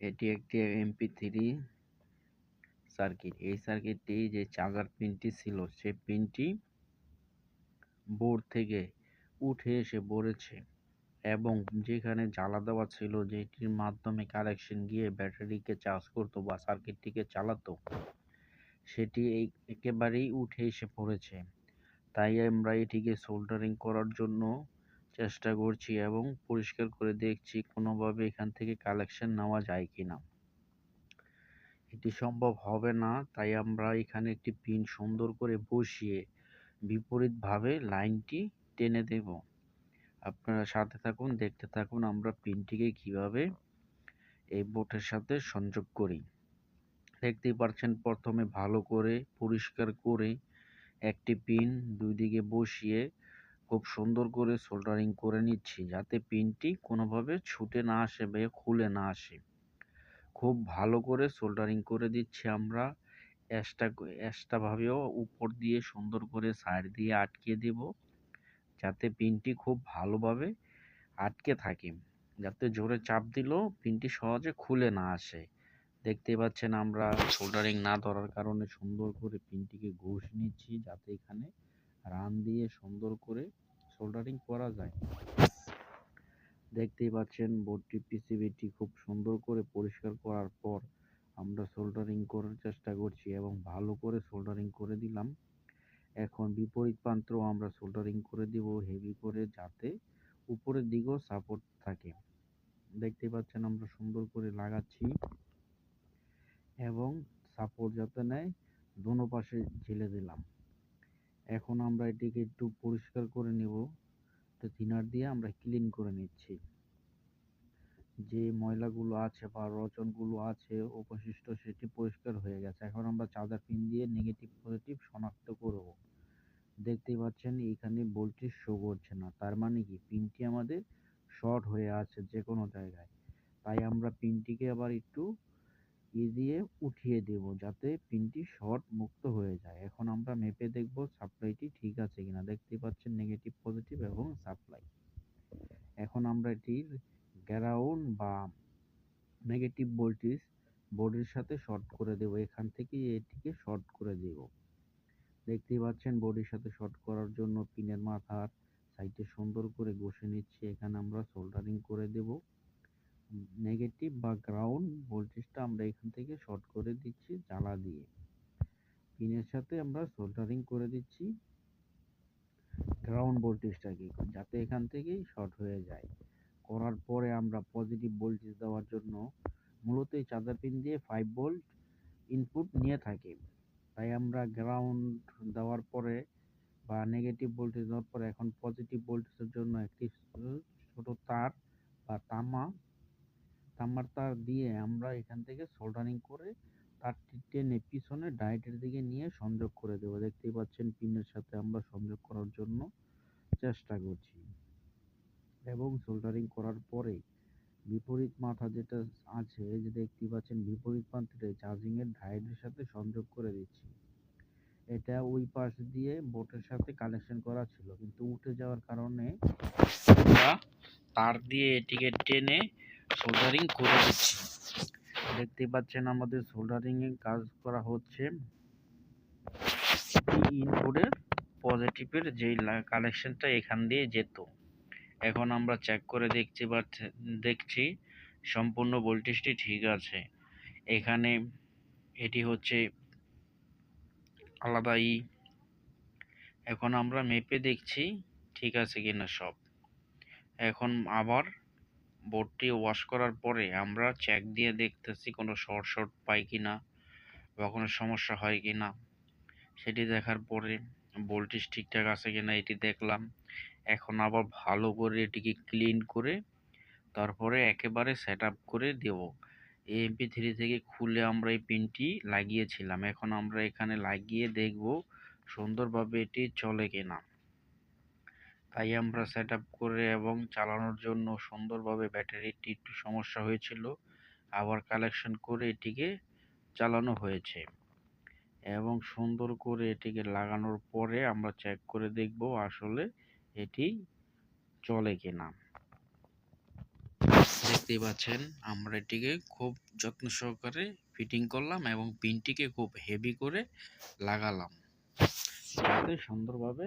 এটি একটি MP three circuit এই সার্কিটটি যে চার্জার পিনটি ছিল, সেই পিনটি বোর্ড থেকে উঠে এসে পড়েছে এবং যেখানে জ্বালা দেওয়া ছিল, যেটির মাধ্যমে কানেকশন গিয়ে ব্যাটারিকে চার্জ করতো বা সার্কিটটিকে চালাতো, সেটি এই একেবারেই উঠে এসে পড়েছে। তাই আমরা এটিকে সোল্ডারিং করার জন্য চেষ্টা করছি এবং পরিষ্কার করে দেখছি কোনোভাবে এখান থেকে কালেকশন নেওয়া যায় কি না এটি সম্ভব হবে না, তাই আমরা এখানে একটি পিন সুন্দর করে বসিয়ে বিপরীতভাবে লাইনটি টেনে দেব। আপনারা সাথে থাকুন, দেখতে থাকুন আমরা পিনটিকে কীভাবে এই বোর্ডের সাথে সংযোগ করি। দেখতেই পাচ্ছেন, প্রথমে ভালো করে পরিষ্কার করে একটি পিন দুই দিকে বসিয়ে খুব সুন্দর করে সোল্ডারিং করে নিচ্ছি যাতে পিনটি কোনোভাবে ছুটে না আসে বা খুলে না আসে। খুব ভালো করে সোল্ডারিং করে দিচ্ছি আমরা। এক্সট্রা এক্সট্রাভাবেও উপর দিয়ে সুন্দর করে সাইড দিয়ে আটকে দেব যাতে পিনটি খুব ভালোভাবে আটকে থাকে। যাতে জোরে চাপ দিলেও পিনটি সহজে খুলে না আসে। দেখতে পাচ্ছেন আমরা সোল্ডারিং না ধরার কারণে সুন্দর করে পিনটিকে ঘুষ নিচ্ছি যাতে এখানে রান দিয়ে সুন্দর করে সোল্ডারিং করা যায়। দেখতেই পাচ্ছেন বোর্ডটি পিসিবিটি খুব সুন্দর করে পরিষ্কার করার পর আমরা সোল্ডারিং করার চেষ্টা করছি এবং ভালো করে সোল্ডারিং করে দিলাম। এখন বিপরীত প্রান্তও আমরা সোল্ডারিং করে দিব হেভি করে যাতে উপরের দিকেও সাপোর্ট থাকে। দেখতে পাচ্ছেন আমরা সুন্দর করে লাগাচ্ছি এবং সাপোর্ট যাতে নেয়, দোনো পাশে ঝেলে দিলাম। এখন আমরা এটিকে একটু পরিষ্কার করে নেব। তো থিনার দিয়ে আমরা ক্লিন করে নিচ্ছি। যে ময়লাগুলো আছে বা রচনগুলো আছে, অবশিষ্ট সেটি পরিষ্কার হয়ে গেছে। এখন আমরা চার্জার পিন দিয়ে নেগেটিভ পজিটিভ শনাক্ত করব। দেখতেই পাচ্ছেন এইখানে ভোল্টেজ শো করছে না। তার মানে কি? পিনটি আমাদের শর্ট হয়ে আছে যে কোনো জায়গায়। তাই আমরা পিনটিকে আবার একটু ই দিয়ে উঠিয়ে দেব যাতে পিনটি শর্ট মুক্ত হয়ে যায়। এখন আমরা মেপে দেখব সাপ্লাইটি ঠিক আছে কিনা। দেখতে পাচ্ছেন নেগেটিভ পজিটিভ এবং সাপ্লাই এখন আমরা এটির গ্রাউন্ড বা নেগেটিভ ভোল্টেজ বোর্ডের সাথে শর্ট করে দেব। এখান থেকে এটিকে শর্ট করে দেব। দেখতেই পাচ্ছেন বোর্ডের সাথে শর্ট করার জন্য পিনের মাথার সাইডে সুন্দর করে ঘষে নিচ্ছি। এখানে আমরা সোল্ডারিং করে দেব। নেগেটিভ বা গ্রাউন্ড ভোল্টেজটা আমরা এখান থেকে শর্ট করে দিচ্ছি জ্বালা দিয়ে। পিনের সাথে আমরা সোল্ডারিং করে দিচ্ছি গ্রাউন্ড ভোল্টেজটাকে যাতে এখান থেকেই শর্ট হয়ে যায়। করার পরে আমরা পজিটিভ ভোল্টেজ দেওয়ার জন্য মূলত এই চার্জার পিন দিয়ে ফাইভ ভোল্ট ইনপুট নিয়ে থাকি। তাই আমরা গ্রাউন্ড দেওয়ার পরে বা নেগেটিভ ভোল্টেজ দেওয়ার পরে এখন পজিটিভ ভোল্টেজের জন্য একটি ছোট তার বা তামা তামার দিয়ে আমরা এখান থেকে সোল্ডারিং করে তারটি টেনে পিছনে ডায়েটের দিকে নিয়ে সংযোগ করে দেবো। দেখতেই পাচ্ছেন পিনের সাথে আমরা সংযোগ করার জন্য চেষ্টা করছি। এবং সোল্ডারিং করার পরে বিপরীত মাথা যেটা আছে যে দেখতে পাচ্ছেন বিপরীত প্রান্তে চার্জিং এর ডায়োডের সাথে সংযোগ করে দিচ্ছি। এটা ওই পাশ দিয়ে বোটের সাথে কানেকশন করা ছিল, কিন্তু উঠে যাওয়ার কারণে তার দিয়ে এটিকে টেনে সোল্ডারিং করে দিচ্ছি। দেখতে পাচ্ছেন আমাদের সোল্ডারিং এর কাজ করা হচ্ছে। ইনপুটের পজিটিভের যেই কানেকশনটা এখান দিয়ে যেত। এখন আমরা চেক করে দেখছি বা দেখছি সম্পূর্ণ ভোল্টেজটি ঠিক আছে। এখানে এটি হচ্ছে আলাদাই। এখন আমরা মেপে দেখছি ঠিক আছে কিনা সব। এখন আবার বোর্ডটি ওয়াশ করার পরে আমরা চেক দিয়ে দেখতেছি কোনো শর্ট শর্ট পাই কি না বা কোনো সমস্যা হয় কি না সেটি দেখার পরে ভোল্টেজ ঠিকঠাক আছে কি না এটি দেখলাম। এখন আবার ভালো করে এটিকে ক্লিন করে তারপরে একেবারে সেট করে দেব। এমপি থ্রি থেকে খুলে আমরা এই পিনটি লাগিয়েছিলাম। এখন আমরা এখানে লাগিয়ে দেখব সুন্দরভাবে এটি চলে কিনা। তাই আমরা সেট আপ করে এবং চালানোর জন্য সুন্দরভাবে ব্যাটারিটি একটু সমস্যা হয়েছিল। আবার কালেকশন করে এটিকে চালানো হয়েছে। এবং সুন্দর করে এটিকে লাগানোর পরে আমরা চেক করে দেখব আসলে এটি চলে কিনা। দেখতেই পাচ্ছেন, আমরা এটিকে খুব যত্ন সহকারে ফিটিং করলাম এবং পিনটিকে খুব হেভি করে লাগালাম। যাতে সুন্দরভাবে